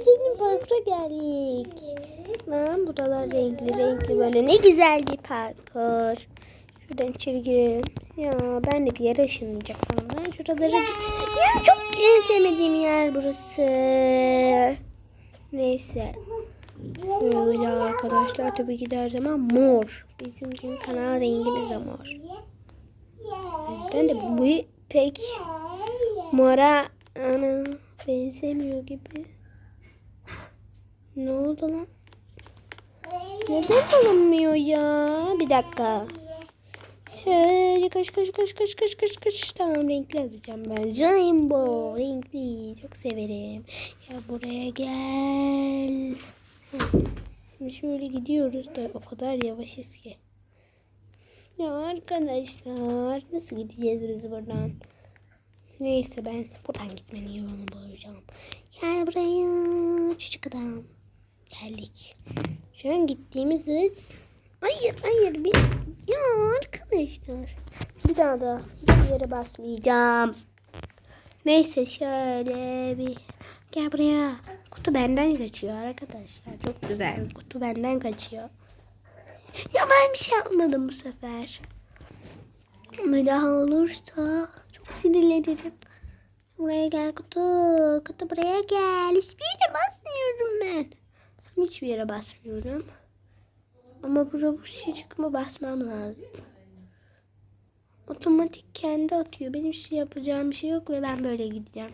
Senin parkura geldik. Lan buralar renkli renkli böyle ne güzel bir parkur. Şuradan içeri girelim. Ya ben de bir yere ışınlayacak sanırım. Şuraları... Ya çok en sevmediğim yer burası. Neyse. Böyle arkadaşlar tabii ki her zaman mor. Bizim gibi kanal rengimiz de mor. O yüzden de bu pek mora ana benzemiyor gibi. Ne oldu lan? Neden alınmıyor ya? Bir dakika. Şöyle kaç kaç kaç kaç kaç kaç kaç tamam renkli alacağım ben. Rainbow renkli çok severim. Ya buraya gel. Şimdi şöyle gidiyoruz da o kadar yavaşız ki. Ya arkadaşlar nasıl gideceğiz biz buradan? Neyse ben buradan gitmenin yolunu bulacağım. Gel buraya küçük adam. Geldik. Şu an gittiğimiz hız. Hayır hayır bir ya arkadaşlar. Bir daha da hiçbir yere basmayacağım. Neyse şöyle bir gel buraya. Kutu benden kaçıyor arkadaşlar. Çok güzel. Kutu benden kaçıyor. Ya ben bir şey yapmadım bu sefer. Ama daha olursa çok sinirlenirim. Buraya gel kutu. Kutu buraya gel. Hiçbir yere basmıyorum ben. Hiçbir yere basmıyorum. Ama bu şey çıkma basmam lazım. Otomatik kendi atıyor. Benim şey yapacağım bir şey yok ve ben böyle gideceğim.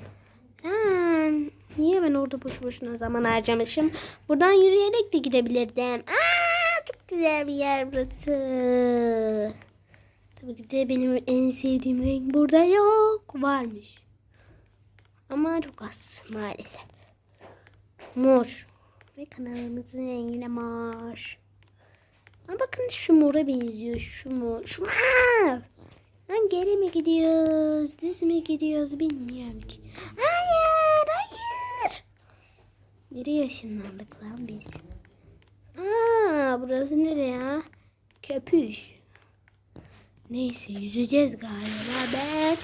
Aa, niye ben orada boş boşuna zaman harcamışım? Buradan yürüyerek de gidebilirdim. Aa, çok güzel bir yer burası. Tabii ki de benim en sevdiğim renk burada yok. Varmış. Ama çok az maalesef. Mor. Ve kanalımızın rengine mor. Ama bakın şu mora benziyor. Şu mor. Şu mor. Lan geri mi gidiyoruz? Düz mü gidiyoruz bilmiyorum ki. Hayır. Hayır. Nereye ışınlandık lan biz? Aa, burası nereye ya? Köpüş. Neyse yüzeceğiz galiba. Ben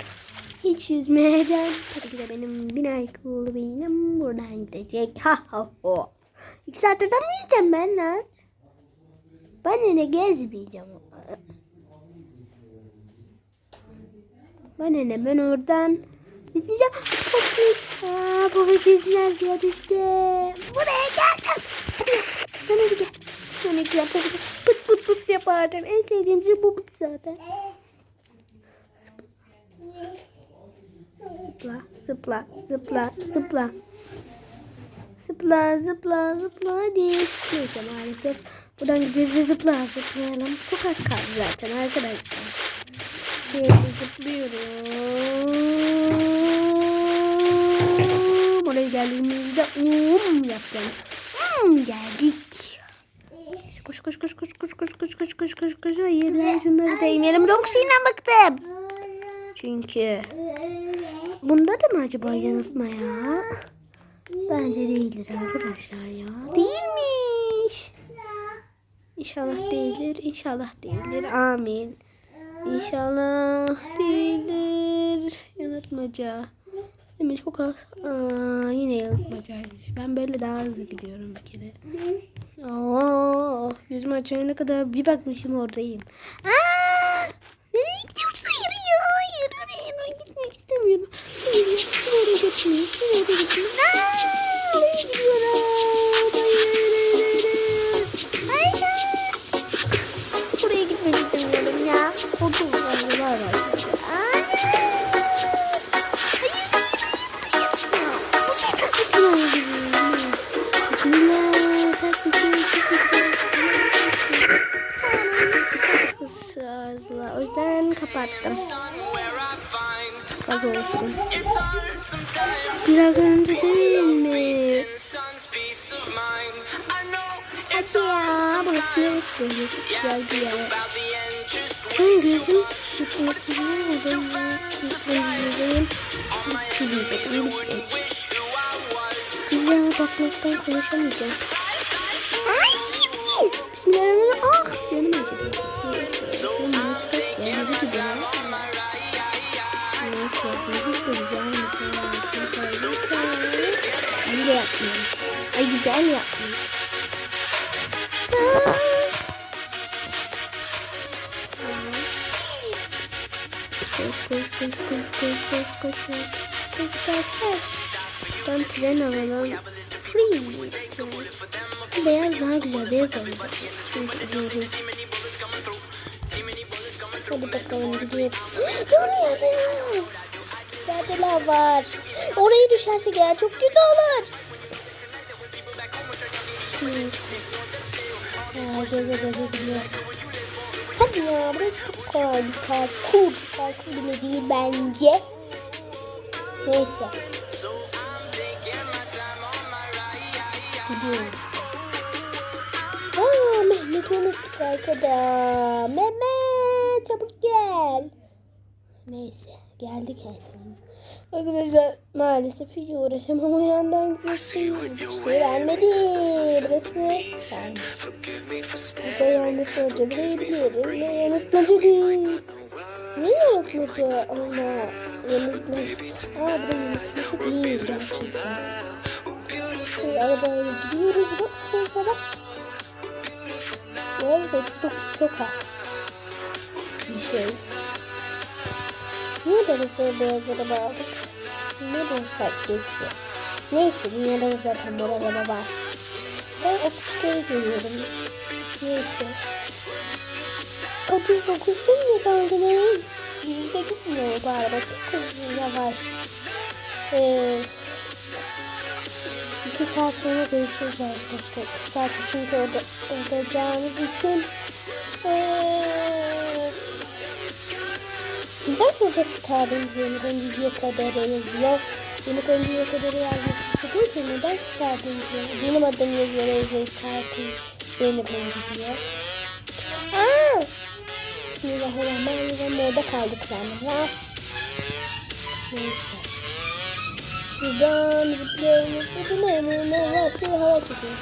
hiç yüzmeyeceğim. Tabii ki de benim bin IQ'lu beynim buradan gidecek. Ha ha ha. İki saattir mi yüzeceğim ben lan? Ben ne gezmeyeceğim. Ben ne ben oradan yüzmeyeceğim. Popit. Aa, popit izler ya düştü. Buraya gel. Hadi. Ben hadi gel. Ne güzel popit. Pıt pıt pıt yapardım. En sevdiğim şey popit zaten. Zıpla, zıpla, zıpla, zıpla. Zıpla, zıpla, zıpla hadi. Neyse maalesef buradan gideceğiz ve zıpla, zıplayalım. Çok az kaldı zaten arkadaşlar. Şöyle zıplıyorum. Oraya geldiğimizde um yapacağım. Um geldik. Neyse koş koş koş koş koş koş koş koş koş koş koş. Hayır ben şunları değmeyelim. Roxy'den baktım. Çünkü bunda da mı acaba yanıltma ya? Bence değildir arkadaşlar ya. Değilmiş. İnşallah değildir. İnşallah değildir. Amin. İnşallah değildir. Yanıltmaca. Demiş çok az. Aa, yine yanıltmacaymış. Ben böyle daha hızlı gidiyorum bir kere. Aa, yüzüm açana kadar bir bakmışım oradayım. Aa, Nereye gidiyorum? Nereye gidiyorum? Hayda. Buraya gitmek istemiyorum ya. Orada uzandılar arkadaşlar. O yüzden kapattım. Gaz olsun. Güzel görüntü değil mi? Hadi ya burası neresi böyle güzel bir yer. Ben gözüm çıkmakçılığı mı ben ya? Gözlerim gideceğim. Güzel bakmaktan konuşamayacağım. Ay! Bismillahirrahmanirrahim. Ah! Yanıma gidiyor. Yanıma gidiyor. Yanıma gidiyor müzik de güzel. Güzel. bile yapmıyoruz. Ay güzel yapmış. Koş koş koş koş koş koş koş koş. Koş koş koş. Şuradan tren alalım. Free. Beyaz daha güzel. Beyaz alalım. Çünkü gidiyoruz. Hadi bakalım gidiyoruz. Dur ya Zaten var. Oraya düşersek eğer çok kötü olur. Hadi ya burası çok kolay bir parkur. Bile değil bence. Neyse. Gidiyoruz. Aa Mehmet unuttuk arkada. Mehmet çabuk gel. Neyse geldik en sonunda. Arkadaşlar maalesef hiç uğraşamam o yandan gitmiştim. Hiç vermedi. Burası ben. Burada yanlış burayı biliyorum. Ne yanıltmacı değil. Ne yanıltmacı ama yanıltmacı. Aa burayı yanıltmacı değil gerçekten. Şöyle arabaya gidiyoruz. Bas bas bas. Yol çok, çok az. Bir şey. Niye böyle beyaz araba aldık? Ne bulsak geçti. Neyse dünyada da zaten araba var. Ben 30'ları görüyorum. Neyse. 39'da mı kaldı ne? Yüzde gitmiyor bu araba. Çok hızlı yavaş. Ee, iki saat sonra görüşürüz arkadaşlar. İki saat çünkü orada olacağımız için. Ee, neden burada Star'ın yeni oyuncuya kadar yazıyor? İlk önce yok ederi yazmak istedim ki neden çıkardım diyor. Benim adım yazıyor Ezgi Tarkın. Beni beni diyor. Aaa! Bismillahirrahmanirrahim orada kaldık sanırım. Neyse. Buradan zıplıyorum. Bu ne? Ne? Ne? Ne? Su hava çekiyor.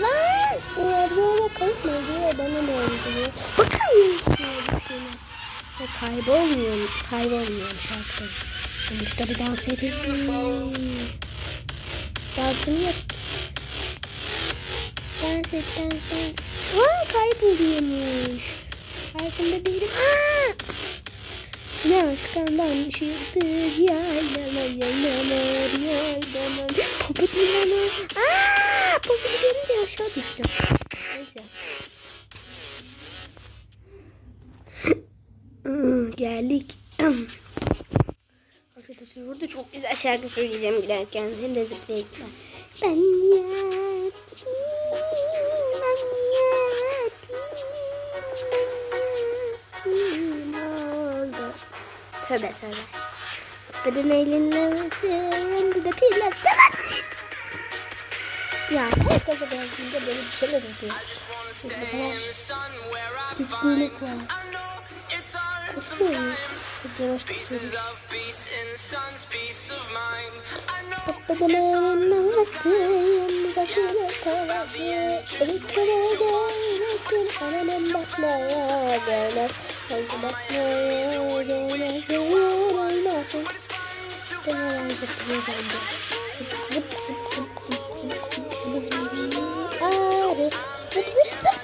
Lan! Orada kalıp ne diyor? Bana ne oldu? Bakın! Şöyle bir şeyler. Ve kaybolmuyor, kaybolmuyor şarkı. Sonuçta bir dans edeyim. Dansım yok. Dans et, dans, dans. Aa, kayboluyormuş. Farkında değilim. Aa! Yaskandan çıktı ya yalan yalan yalan. Popit mi lan? Aa! Popit görünce aşağı düştüm. Geldik Arkadaşlar burada çok güzel şarkı söyleyeceğim giderken hem de zıplayacağım Ben yatim Ben yatim Ben yatim oldu Tövbe tövbe. Beden eğlenmesin. Bir de pilatlamaz. Ya her kaza geldiğinde böyle bir şeyler oluyor. Sefer ciddilik var. Ağrı. Zıp zıp zıp.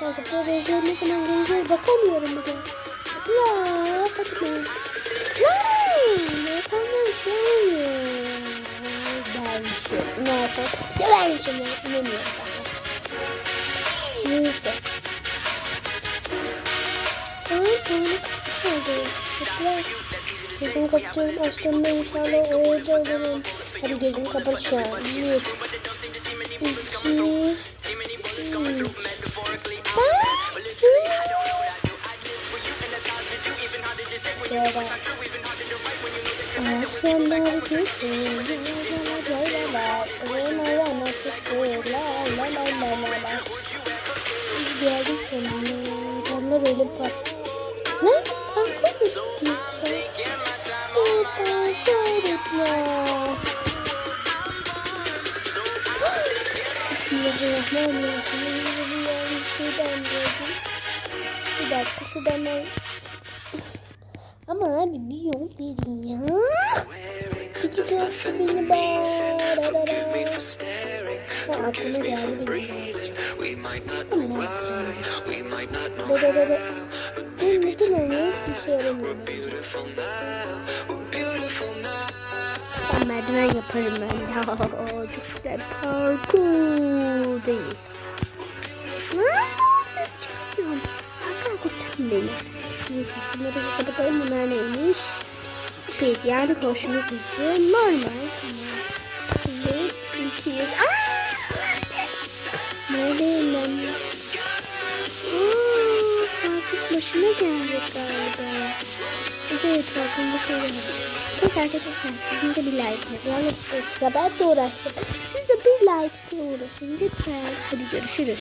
Bazı problemlerine falan geleceğiz. Bakamıyorum bugün. La Fatma. La. Ne yapamam şey olmuyor. Ben şey. Ne yapayım? Ya ben şey bilmiyorum zaten. Neyse. Ay bana. Zıplar. Gözümü kapatıyorum. Açtığımda inşallah orada olurum. Hadi gözümü kapat şu an. Bir. İki. Üç. böyle. Akşamlar çıktım, Geldik sonuna. Adamlar öyle pat. Ne? Parkur mu gidiyorsun? Ne parkur etmez. Bismillahirrahmanirrahim. Bir dakika şuradan ben ama abi bir yol verin ya. Gideceksin beni bağırara. Aklıma geldi Ben neden olmaya hiçbir şey yaramıyorum. Ben merdiven yaparım ben. Çok güzel parkur değil. Ne yapıyorsun? Hakan kurtar beni. Neyse bunları bir kapatalım. Bunlar neymiş? Speed yani koşma hızı. Normal. Tamam. Şimdi ilkiyiz. Aaa! Neredeyim ben? Aaa, Farkın başına geldik galiba. Evet farkın başına geldik. Peki arkadaşlar sizin de bir like yapın. Yalnız ben de uğraştım. Siz de bir like için uğraşın lütfen. Hadi görüşürüz.